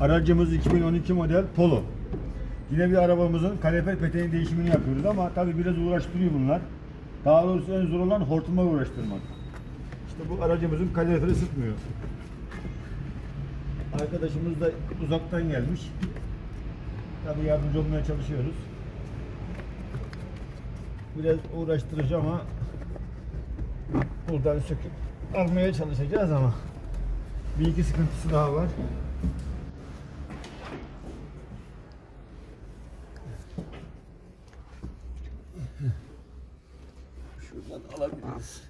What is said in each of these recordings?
Aracımız 2012 model Polo. Yine bir arabamızın kaliper peteğin değişimini yapıyoruz ama tabii biraz uğraştırıyor bunlar. Daha doğrusu en zor olan hortuma uğraştırmak. İşte bu aracımızın kaloriferi sıkmıyor. Arkadaşımız da uzaktan gelmiş. Tabii yardımcı olmaya çalışıyoruz. Biraz uğraştırıcı ama buradan söküp almaya çalışacağız ama bir iki sıkıntısı daha var. Şuradan alabiliriz.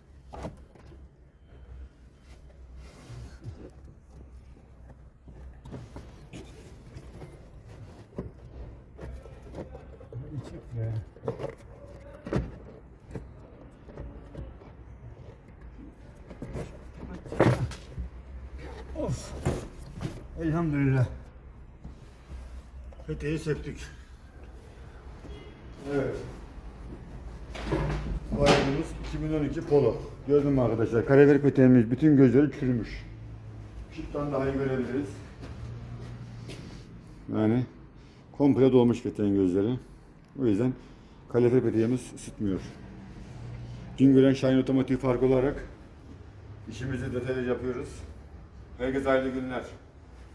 Çık. Of. Elhamdülillah. Peteği söktük. Evet. Bu aracımız 2012 Polo. Gördün mü arkadaşlar? Karaver peteğimiz bütün gözleri çürümüş. Işıktan daha iyi görebiliriz. Yani komple dolmuş peteğin gözleri. O yüzden kalifer peteğimiz ısıtmıyor. Cingören Şahin Otomotiv farkı olarak işimizi detaylı yapıyoruz. Herkese hayırlı günler.